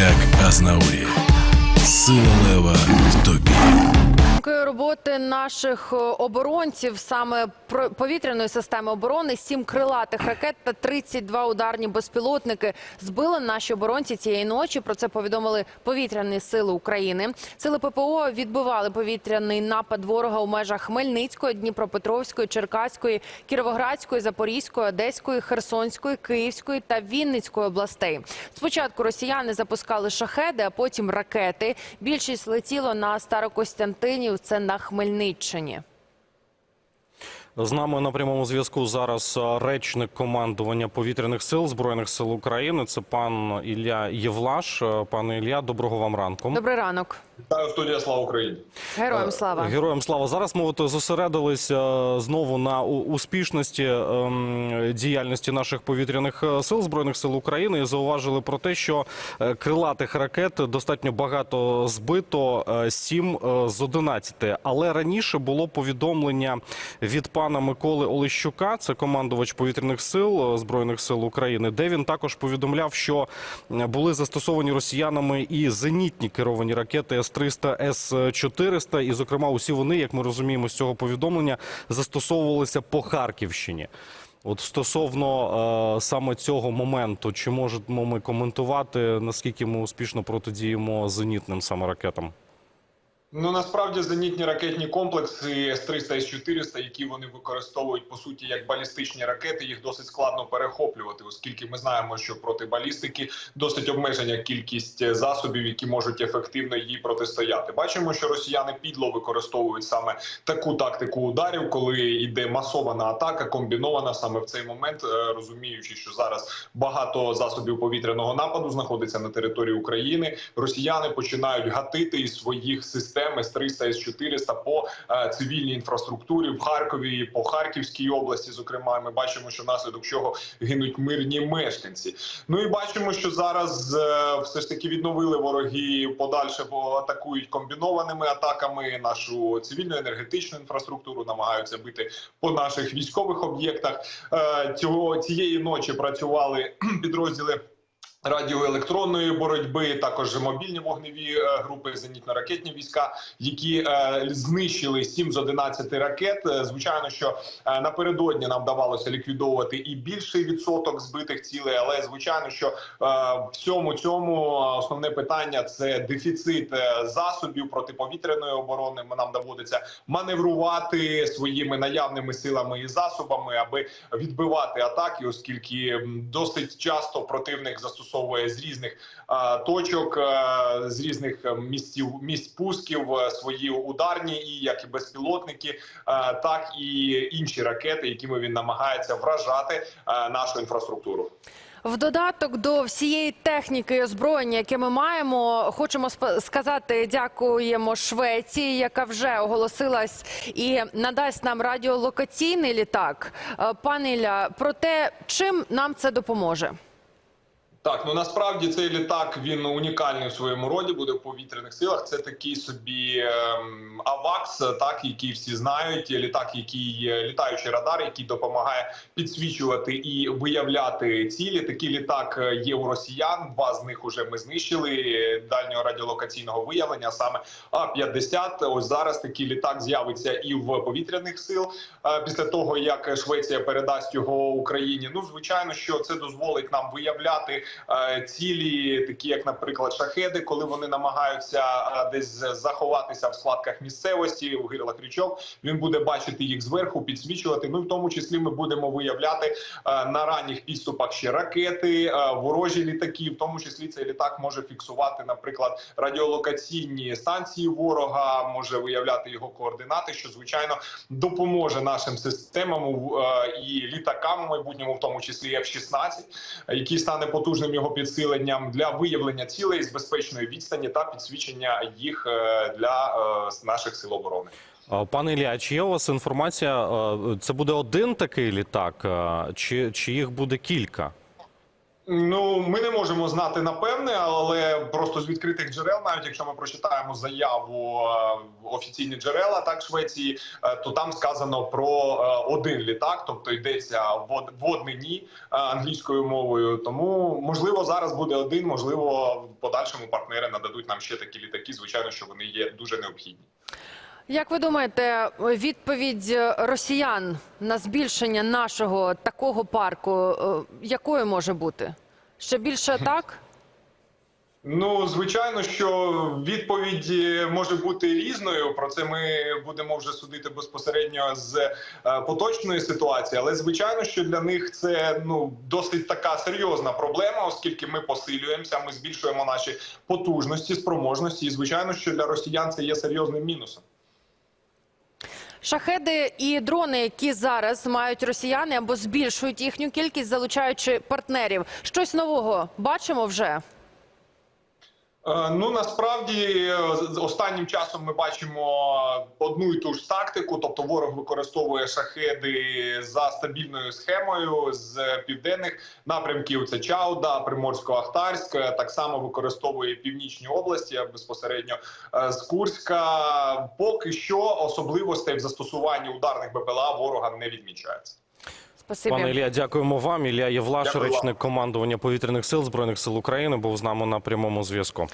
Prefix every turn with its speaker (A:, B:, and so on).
A: як Азнаурі. Сила лева в тобі.
B: Такої роботи наших е, оборонців саме повітряної системи оборони, сім крилатих ракет та 32 ударні безпілотники збили наші оборонці цієї ночі. Про це повідомили повітряні сили України. Сили ППО відбивали повітряний напад ворога у межах Хмельницької, Дніпропетровської, Черкаської, Кіровоградської, Запорізької, Одеської, Херсонської, Київської та Вінницької областей. Спочатку росіяни запускали шахеди, а потім ракети. Більшість летіло на Старокостянтинів. Це на Хмельниччині.
C: З нами на прямому зв'язку зараз е, речник командування повітряних сил збройних сил України. Це пан Ілля Євлаш. Е, Пане Ілля, доброго вам ранку.
B: Добрий ранок.
D: Вітаю, студія Слава Україні.
B: Героям слава.
C: Героям слава. Зараз ми от зосередилися е, знову на успішності ем, діяльності наших повітряних е, сил збройних сил України і зауважили про те, що е, крилатих ракет достатньо багато збито е, 7 е, з 11. Але раніше було повідомлення від пана Миколи Олещука, це командувач повітряних сил е, збройних сил України, де він також повідомляв, що були застосовані росіянами і зенітні керовані ракети С-300, С-400. І, зокрема, усі вони, як ми розуміємо з цього повідомлення, застосовувалися по Харківщині. От стосовно е, саме цього моменту, чи можемо ми коментувати, наскільки ми успішно протидіємо зенітним саме ракетам?
D: Ну насправді зенітні ракетні комплекси С-300 С-400, які вони використовують по суті як балістичні ракети, їх досить складно перехоплювати, оскільки ми знаємо, що проти балістики досить обмежена кількість засобів, які можуть ефективно їй протистояти. Бачимо, що росіяни підло використовують саме таку тактику ударів, коли йде масована атака, комбінована саме в цей момент, е, розуміючи, що зараз багато засобів повітряного нападу знаходиться на території України. Росіяни починають гатити із своїх систем С-300, С-400 по е, цивільній інфраструктурі в Харкові, по Харківській області. Зокрема, ми бачимо, що внаслідок чого гинуть мирні мешканці. Ну і бачимо, що зараз е, все ж таки відновили вороги подальше, атакують комбінованими атаками нашу цивільну енергетичну інфраструктуру, намагаються бити по наших військових об'єктах. Е, Цього цієї ночі працювали підрозділи. Радіоелектронної боротьби, також мобільні вогневі е, групи, зенітно-ракетні війська, які е, знищили 7 з 11 ракет. Е, Звичайно, що напередодні нам вдавалося ліквідовувати і більший відсоток збитих цілей, але звичайно, що в цьому цьому основне питання це дефіцит засобів протиповітряної оборони. Нам доводиться маневрувати своїми наявними силами і засобами, аби відбивати атаки, оскільки досить часто противник застосовує з різних точок, з різних е, місців місць пусків е, свої ударні, і як і безпілотники, так і інші ракети, якими він намагається вражати нашу інфраструктуру.
B: В додаток до всієї техніки і озброєння, яке ми маємо, хочемо сказати дякуємо Швеції, яка вже оголосилась і надасть нам радіолокаційний літак. Е, Пане Ілля, про те, чим нам це допоможе.
D: Так, ну насправді цей літак він унікальний в своєму роді, буде в повітряних силах. Це такий собі ем, авакс, так який всі знають. Літак, який літаючий радар, який допомагає підсвічувати і виявляти цілі. Такий літак е, є у росіян. Два з них уже ми знищили е, дальнього радіолокаційного виявлення. Саме А 50 Ось зараз такий літак з'явиться і в повітряних сил е, після того, як Швеція передасть його Україні. Ну звичайно, що це дозволить нам виявляти цілі, такі як, наприклад, шахеди, коли вони намагаються е, десь заховатися в складках місцевості, в гирлах річок. Він буде бачити їх зверху, підсвічувати. Ну в тому числі ми будемо виявляти е, на ранніх підступах ще ракети, е, ворожі літаки. В тому числі цей літак може фіксувати, наприклад, радіолокаційні станції ворога, може виявляти його координати, що звичайно допоможе нашим системам е, і літакам в майбутньому, в тому числі F-16, який стане потужним його підсиленням для виявлення цілей з безпечної відстані та підсвічення їх е, для е, наших сил оборони.
C: Е, Пане Ілля, чи є у вас інформація? Це буде один такий літак, чи, чи їх буде кілька?
D: Ну, ми не можемо знати напевне, але просто з відкритих джерел, навіть якщо ми прочитаємо заяву е, офіційні джерела так Швеції, е, то там сказано про е, один літак, тобто йдеться вод, в е, англійською мовою. Тому можливо зараз буде один, можливо, в подальшому партнери нададуть нам ще такі літаки. Звичайно, що вони є дуже необхідні.
B: Як ви думаєте, відповідь росіян на збільшення нашого такого парку, е, якою може бути? Ще більше атак?
D: Ну, звичайно, що відповідь може бути різною. Про це ми будемо вже судити безпосередньо з е, поточної ситуації. Але звичайно, що для них це ну досить така серйозна проблема, оскільки ми посилюємося, ми збільшуємо наші потужності, спроможності. І звичайно, що для росіян це є серйозним мінусом.
B: Шахеди і дрони, які зараз мають росіяни або збільшують їхню кількість, залучаючи партнерів. Щось нового бачимо вже.
D: Е, Ну насправді останнім часом ми бачимо одну і ту ж тактику, тобто ворог використовує шахеди за стабільною схемою з південних напрямків. Це Чауда, Приморсько-Ахтарськ. Так само використовує північні області безпосередньо е, з Курська. Поки що особливостей в застосуванні ударних БПЛА ворога не відмічається.
B: Спасибі.
C: Пане Ілля, дякуємо вам. Ілля Євлаш, речник командування повітряних сил збройних сил України, був з нами на прямому зв'язку.